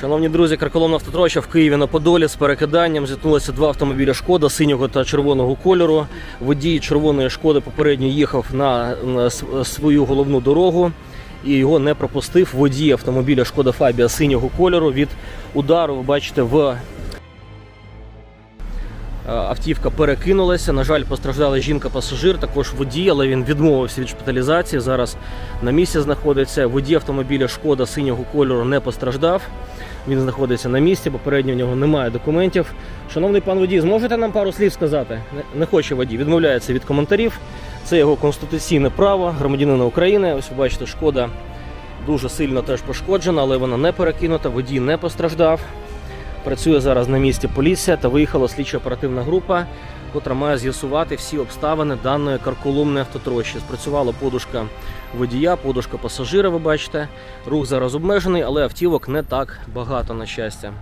Шановні друзі, карколомна автотроща в Києві на Подолі з перекиданням зіткнулися два автомобіля шкода синього та червоного кольору. Водій червоної шкоди попередньо їхав на, свою головну дорогу і його не пропустив. Водій автомобіля Шкода Фабія синього кольору від удару. Ви бачите, в автівка перекинулася. На жаль, постраждала жінка-пасажир, також водій, але він відмовився від шпиталізації. Зараз на місці знаходиться. Водій автомобіля Шкода синього кольору не постраждав. Він знаходиться на місці. Попередньо в нього немає документів. Шановний пан водій, зможете нам пару слів сказати? Не- Не хоче водій, відмовляється від коментарів. Це його конституційне право громадянина України. Ось ви бачите, шкода дуже сильно теж пошкоджена, але вона не перекинута. Водій не постраждав. Працює зараз на місці поліція та виїхала слідчо-оперативна група, котра має з'ясувати всі обставини даної карколомної автотрощі. Спрацювала подушка водія, подушка пасажира. Ви бачите. Рух зараз обмежений, але автівок не так багато, на щастя.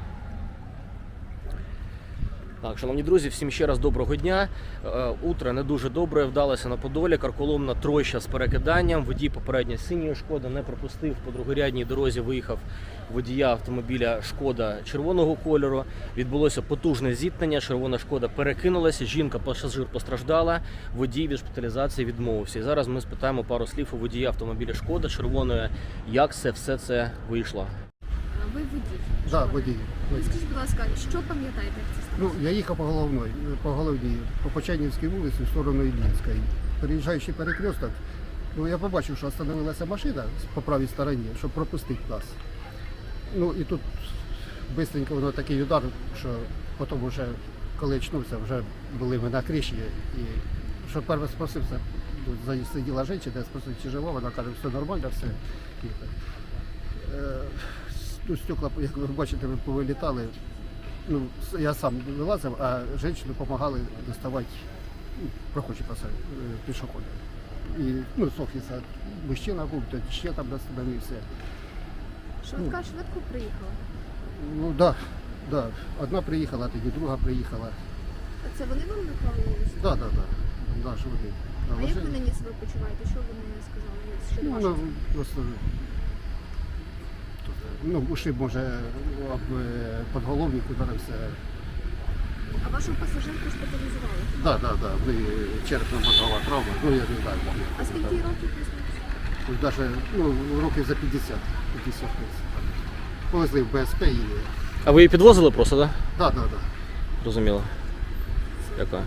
Так, шановні друзі, всім ще раз доброго дня. Е, Утро не дуже добре вдалося на Подолі. Карколомна троща з перекиданням. Водій попередньо синьої шкоди не пропустив по другорядній дорозі. Виїхав водія автомобіля Шкода червоного кольору. Відбулося потужне зіткнення. Червона шкода перекинулася. Жінка пасажир постраждала. Водій від шпиталізації відмовився. І зараз ми спитаємо пару слів у водія автомобіля Шкода червоної, як це все це вийшло. Ви водій. Да, водій. Ви Скажіть, будь ласка, що пам'ятаєте, як це сталося? Ну, я їхав по головної, по головній, по Почайнівській вулиці в сторону Іллінської. Переїжджаючи перекресток, ну я побачив, що остановилася машина по правій стороні, щоб пропустити нас. Ну і тут швидко воно такий удар, що потім вже, коли очнувся, вже були ми на криші. І що перше спросився, тут за- сиділа жінка, я спросив, чи жива, вона каже, все нормально, все. І, е, ну, стекла, як ви бачите, ви повилітали. Ну, я сам вилазив, а жінки допомагали доставати ну, прохожі е, пішоходи. І ну, Софіса, мужчина був, то ще там остановився. Швидка швидко приїхала. Ну так, да, да. одна приїхала, тоді друга приїхала. А Це вони вам наклали? Так, так, так. А як ви нині себе почуваєте? Що вони сказали? Що Ну, ну, просто ну, ушиб, може, об е, подголовник ударився. А вашу пасажирку шпиталізували? Так, так, так, в неї черепно-мозгова травма, ну я не знаю. А скільки років плюс-мінус? Даже ну, років за 50, 50 Повезли в БСП і... А ви її підвозили просто, так? Так, так, так. Зрозуміло. Дякую.